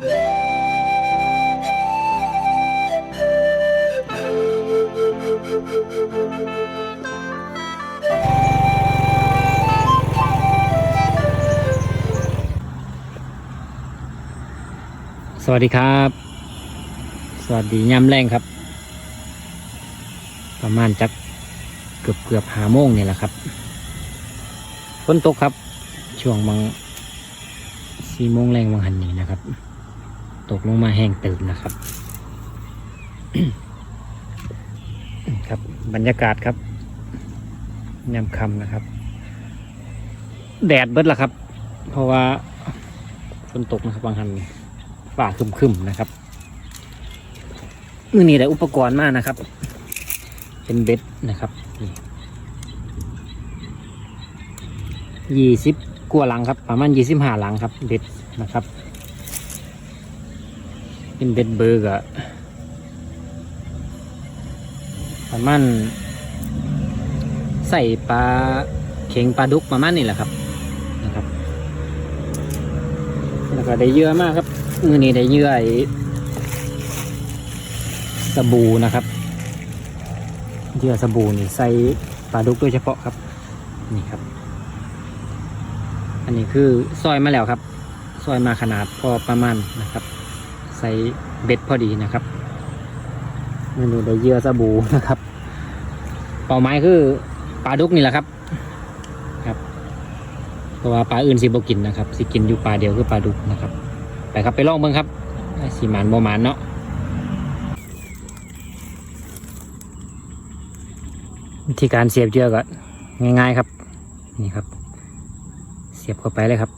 สวัสดีครับ สวัสดียามแรงครับ ประมาณจักเกือบเกือบหาโมงนี่แหละครับฝนตกครับ ช่วงบางสี่โมงแรงบางหันนี้นะครับ ตกลงมาแห้งตื่นนะครับ ครับบรรยากาศครับยามค่ำนะครับ แดดเบิดละครับ เพราะว่าฝนตกนะครับบางหันนี้ฝ่าครึมๆนะครับมือนี้ได้อุปกรณ์มากนะครับ เป็นเบ็ดนะครับยี่สิบกว่าหลังครับ ประมาณยี่สิบห้าหลังครับ เบ็ดนะครับ เป็นเบ็ดเบอร์กอะประมาณใส่ปลาเข็งปลาดุกประมาณนี้แหละครับนะครับ แล้วก็ได้เยอะมากครับมือนี้ได้เยื่อไอสบู่นะครับเยื่อสบู่นี่ใส่ปลาดุกโดยเฉพาะครับ นี่ครับ อันนี้คือซอยมาแล้วครับ ซอยมาขนาดพอประมาณนะครับ ใส่เบ็ดพอดีนะครับเมนี้ได้เยื่อสบู่นะครับ เป้าหมายคือปลาดุกนี่แหละครับครับเพราะว่าปลาอื่นสิบกินนะครับสิกินอยู่ปลาเดียวคือปลาดุกนะครับไปครับไปลองเบิ่งครับสีหมันโมมันเนาะวิธีการเสียบเชือกก็ง่าย ๆครับ นี่ครับ เสียบเข้าไปเลยครับ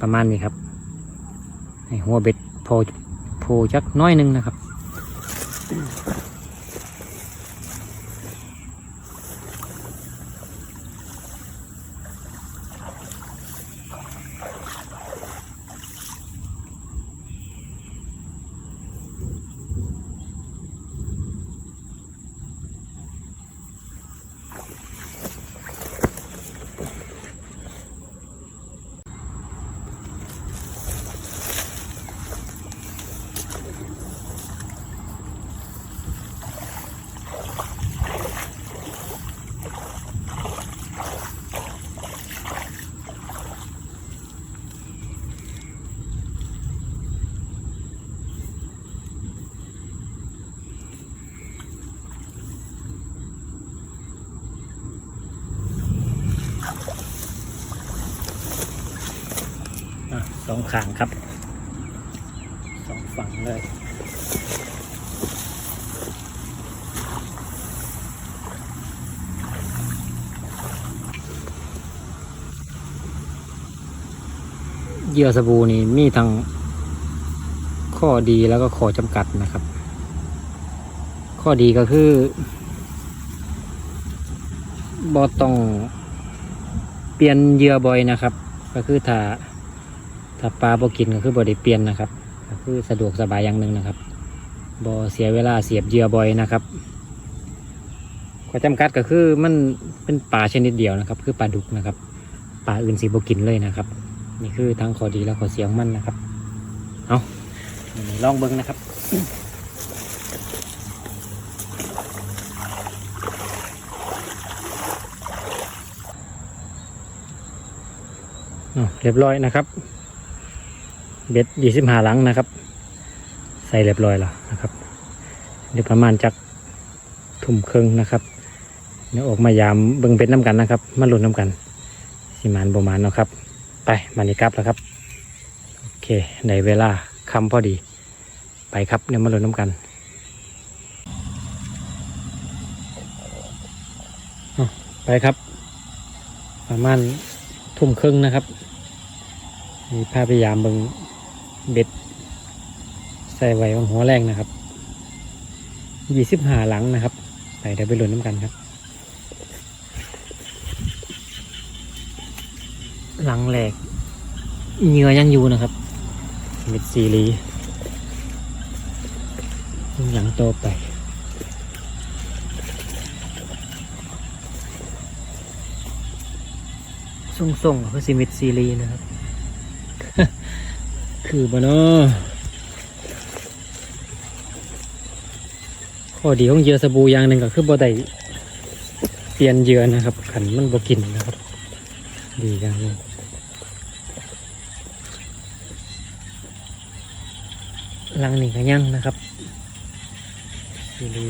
ประมาณนี้ครับให้หัวเบ็ดโผล่โผล่จักน้อยหนึงนะครับ องขางครับสองฝั่งเลยเยื่อสบู่นี่มีทั้งข้อดีแล้วก็ข้อจำกัดนะครับ ข้อดีก็คือบอต้องเปลี่ยนเยื่อบ่อยนะครับ ก็คือถ้า ถ้าปลาบ่กินก็คือบ่ได้เปลี่ยนนะครับก็คือสะดวกสบายอย่างหนึ่งนะครับบ่เสียเวลาเสียบเหยื่อบ่อยนะครับข้อจำกัดก็คือมันเป็นปลาชนิดเดียวนะครับ คือปลาดุกนะครับปลาอื่นสิบ่กินเลยนะครับ นี่คือทั้งข้อดีและข้อเสียของมันนะครับเอาอันนี้ลองเบิ้งนะครับอะเรียบร้อยนะครับ เบ็ดยี่สิบห้าหลังนะครับ ใส่เรียบร้อยแล้วนะครับเดี๋ยวประมาณจักทุ่มครึ่งนะครับเดี๋ยวออกมายามเบิ่งเบ็ดน้ำกันนะครับ มาลุ้นน้ำกันสิมานประมาณเนาะครับ ไปมานี่ครับแล้วครับโอเคในเวลาคำพอดี ไปครับเดี๋ยวมาลุ้นน้ำกันไปครับ ประมาณทุ่มครึ่งนะครับมีพาพยายามเบิง เบ็ด ใส่ไว้บางหัวแรงนะครับยี่สิบห้าหลังนะครับ ไปเดี๋ยวไปลุ้นน้ำกันครับ หลังแหลกเหงื่อยังอยู่นะครับเม็ดซีรีหลังโตไปส่งๆคือซีเม็ดซีรีนะครับ คือบ่เนาะข้อดีของเหยื่อสบู่อย่างหนึ่งก็คือบ่ได้เปลี่ยนเหยื่อนะครับ ขันมันบ่กินนะครับ ดีอย่างหนึงลังนี่ก็ยังนะครับดี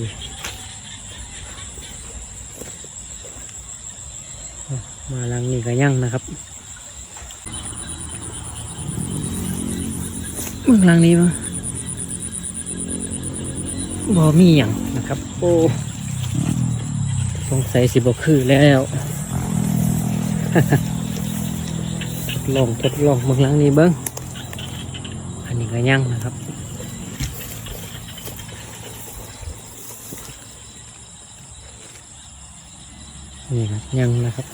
มาลังนี่ก็ยังนะครับ มืองลังนี้มั้งบ่มีอย่างนะครับ โอ้สงสัยสิบ่คือแล้วทดลองทดลองเมืองลังนี้เบิ้งอันนี้ก็ยังนะครับนี่ครับยังนะครับ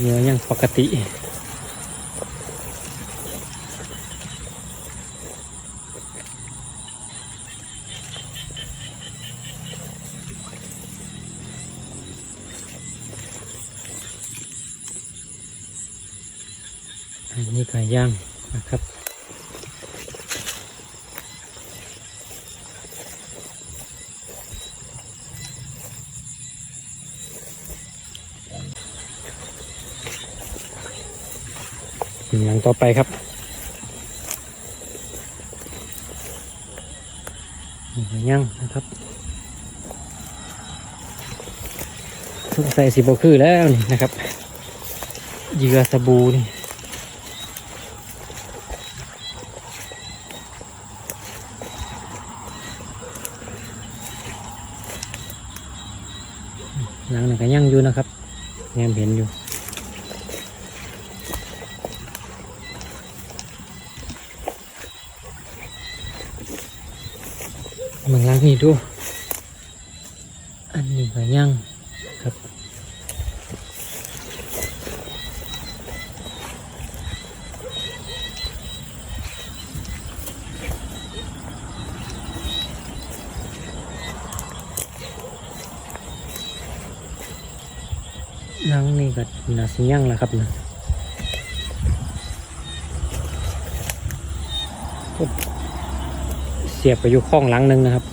เนื้อยังปกติ นนี้ก็ย่างนะครับอย่างต่อไปครับย่างนะครับสงสัยสิบคือแล้วนี่นะครับเหยื่อสบู่นี่ หลังนี่ก็ยังอยู่นะครับแงมเห็นอยู่เมืองล้างนี่ดู อันนี้ก็ยัง หลังนี่ก็น่าสิยังแหละครับนะเสียบไปอยู่ข้องหลังหนึ่งนะครับ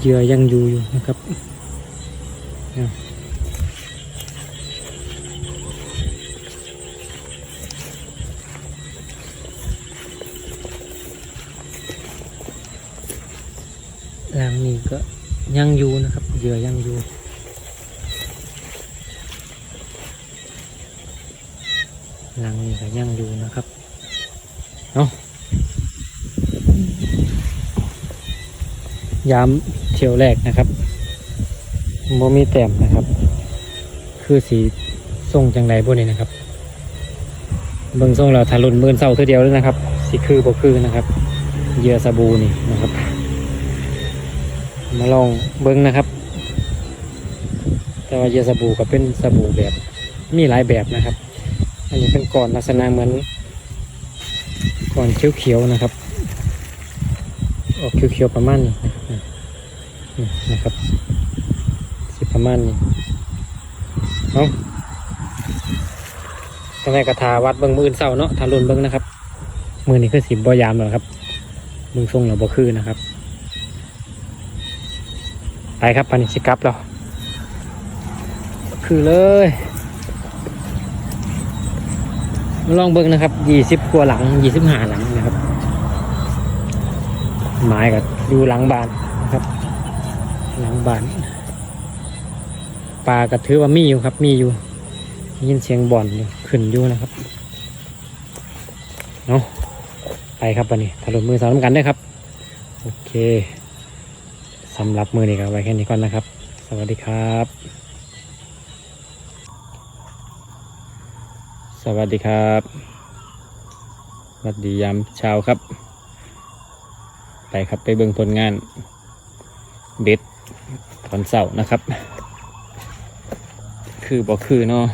เหยื่อยังอยู่อยู่นะครับหลังนี้ก็ยังอยู่นะครับเหยื่อยังอยู่ หลังนี้ ก็ยังอยู่นะครับเอาะยามเที่ยวแรกนะครับโมมีแต้มนะครับ คือสีส่งจังไรพวกนี้นะครับเบิ่งส่งเราทารุนมื่นเศร้าเท่าเดียวเลยนะครับสีคือบ่คือนะครับเยื่อสบู่นี่นะครับ มาลองเบิ่งนะครับ แต่ว่าเยื่อสบู่ก็เป็นสบู่แบบมีหลายแบบนะครับ อันนี้เป็นก่อนลักษณะเหมือน ก่อนเขียวๆนะครับ ออกเขียวๆประมาณนี้นะครับนี่นะครับสิประมาณนี้เอาตอนแรกกระทาวัดเบิ้งมืออื่นเศร้าเนาะทารุนเบิ้งนะครับ มือนี้คือสีบบอยามแล้วครับเบิ้งทรงเราบ่คือนะครับ ไปครับพันธิกับเราคือเลย ลองเบิ่งนะครับยี่สิบกว่าหลังยี่สิบห้าหลังนะครับไม้กับอยู่หลังบ้านครับ หลังบ้านปลาก็ถือว่ามีอยู่ครับ มีอยู่ยินเสียงบ่อนอยู่ขึ้นอยู่นะครับเนาะไปครับวันนี้ถล่มมือสอนกันด้วยครับ โอเคสำหรับมือนี้ก็ไว้แค่นี้ก่อนนะครับ สวัสดีครับ สวัสดีครับสวัสดียามเช้าครับ ไปครับไปเบิ่งผลงานเบ็ดตอนเสาร์นะครับ คือบอกคือเนาะ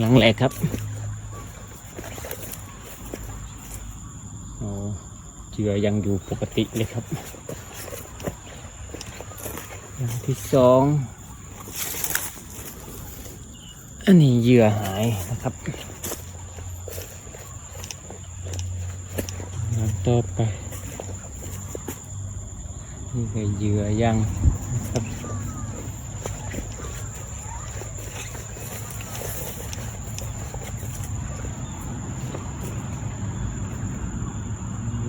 หลังแหลกครับโอ้เจือยังอยู่ปกติเลยครับ ที่สองอันนี้เหยื่อหายนะครับต่อไปนี่ก็เหยื่อยังนะครับ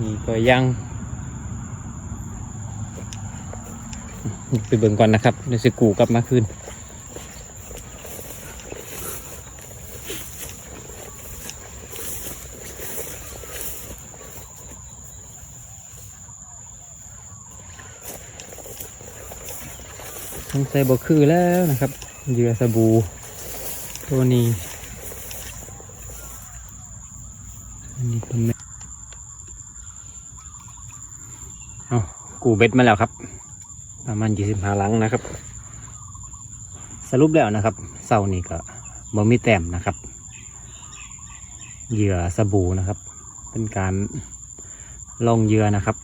นี่ก็ยัง ไปเบิ่งก่อนนะครับเดี๋ยวสิกูกลับมาคืนสงสัยบ่คือแล้วนะครับเหยื่อสบู่ตัวนี้อันนี้เป็นเอากูเบ็ดมาแล้วครับ ประมาณยี่สิบห้าหลังนะครับ สรุปแล้วนะครับเสานี่ก็บ่มีแต้มนะครับ เหยื่อสบู่นะครับ เป็นการลองเหยื่อนะครับ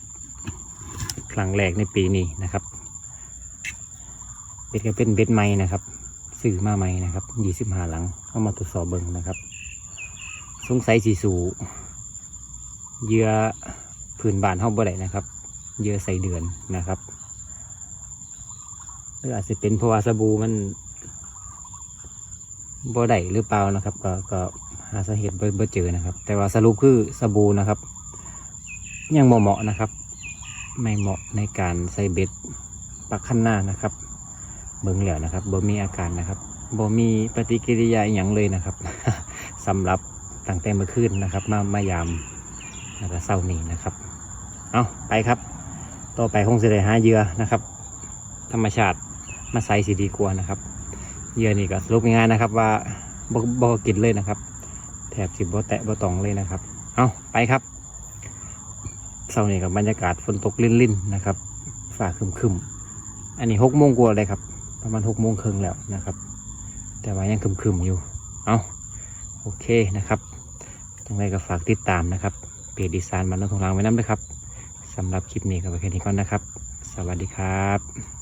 ครั้งแรกในปีนี้นะครับเบ็ดก็เป็นเบ็ดใหม่นะครับซื้อมาใหม่นะครับยี่สิบห้าหลังเข้ามาตรวจสอบเบิ่งนะครับสงสัยสีสูเหยื่อพื้นบานเฮาบ่ได้นะครับ เหยื่อใส่เดือนนะครับ รืออาจจะเป็นเพราะว่าสบู่มันบ่ได้หรือเปล่านะครับ ก็ก็หาสาเหตุบ่บ่เจอนะครับ แต่ว่าสรุปคือสบู่นะครับ ยังบ่เหมาะนะครับ ไม่เหมาะในการใส่เบ็ดปักขั้นหน้านะครับเบิ่งแล้วนะครับบ่มีอาการนะครับบ่มีปฏิกิริยาอย่างเลยนะครับสำหรับตั้งแต่เมื่อคืนนะครับ มามายามแล้วก็เศร้านี้นะครับ เอาไปครับ ต่อไปคงจะได้หาเยื่อนะครับ ธรรมชาติ มาใส่สีดีกว่านะครับเยื่อนี่ก็สรุปง่ายๆนะครับ ว่าบ่บ่กินเลยนะครับ แถบสิบ่แตะบ่ตองเลยนะครับ เอาไปครับเช้านี้กับบรรยากาศฝนตกลิ่นๆนะครับฟ้าคึมๆอันนี้หกโมงกว่าเลยครับ ประมาณหกโมงครึ่งแล้วนะครับ แต่ว่ายังคึมๆอยู่ เอาโอเคนะครับตรงไหนก็ฝากติดตามนะครับเพจดีไซน์มันนของเราไว้น้ำด้วยครับสำหรับคลิปนี้ก็ไปแค่นี้ก่อนนะครับ สวัสดีครับ